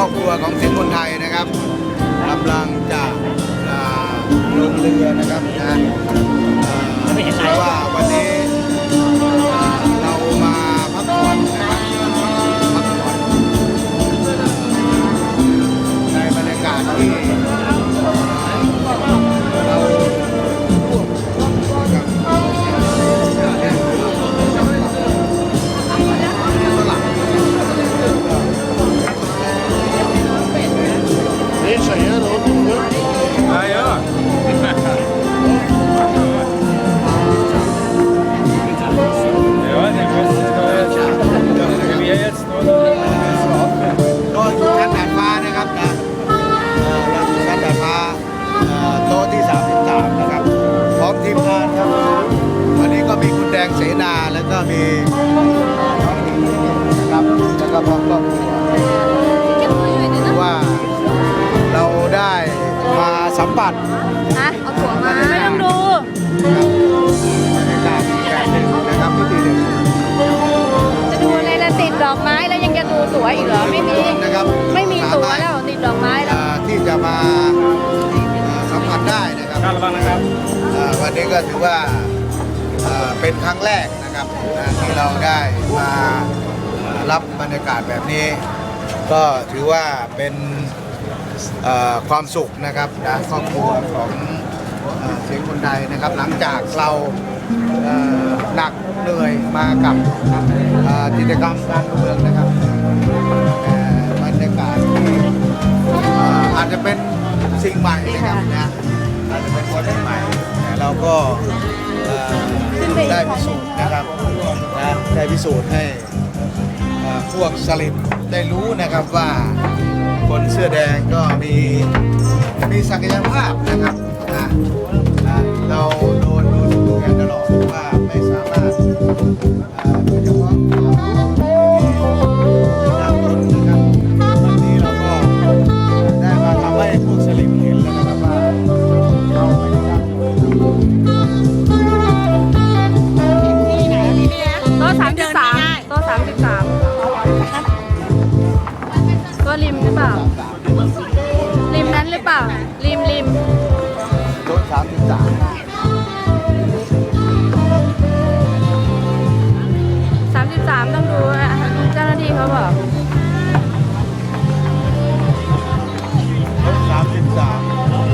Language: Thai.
ครอบครัวของสินคนไทยนะครับกำลังจะลงเรือนะครับนะเพราะว่าวันนี้เรามาพักผ่อนนะครับพักผ่อนในบรรยากาศที่ เสนาแล้วก็มีน้องหญิงนะครับแล้วก็พร้อมครอบครัวว่าเราได้มาสัมผัสนะเอาถั่วมาไม่ต้องดูบรรยากาศอีกแบบหนึ่งนะครับที่ดีหนึ่งจะดูอะไรละติดดอกไม้แล้วยังจะดูตั๋วอีกเหรอไม่มีนะครับไม่มีตั๋วสาารถแล้วติดดอกไม้แล้วเอ่อที่จะมาเอ่อสัมผัสได้นะครับการระวังนะครับอ่าวันนี้ก็ถือว่าอ่า เป็นครั้งแรกนะครับที่เราได้มารับบรรยากาศแบบนี้ ก็ถือว่าเป็นความสุขนะครับนะครอบครัวของเสียงคนใดนะครับ หลังจากเราหนักเหนื่อยมากับกิจกรรมการเมืองนะครับบรรยากาศที่เอ่ออาจจะเป็นสิ่งใหม่นะครับนะ อาจจะเป็นคนใหม่แต่เราก็ได้พิสูจน์นะครับนะได้พิสูจน์ให้พวกสลิมได้รู้นะครับว่าคนเสื้อแดงก็มีมีศักยภาพนะครับนะเราโดนดูถูกกันตลอดว่าไม่สามารถ่เปล่า ริมริม โดสามสิบสาม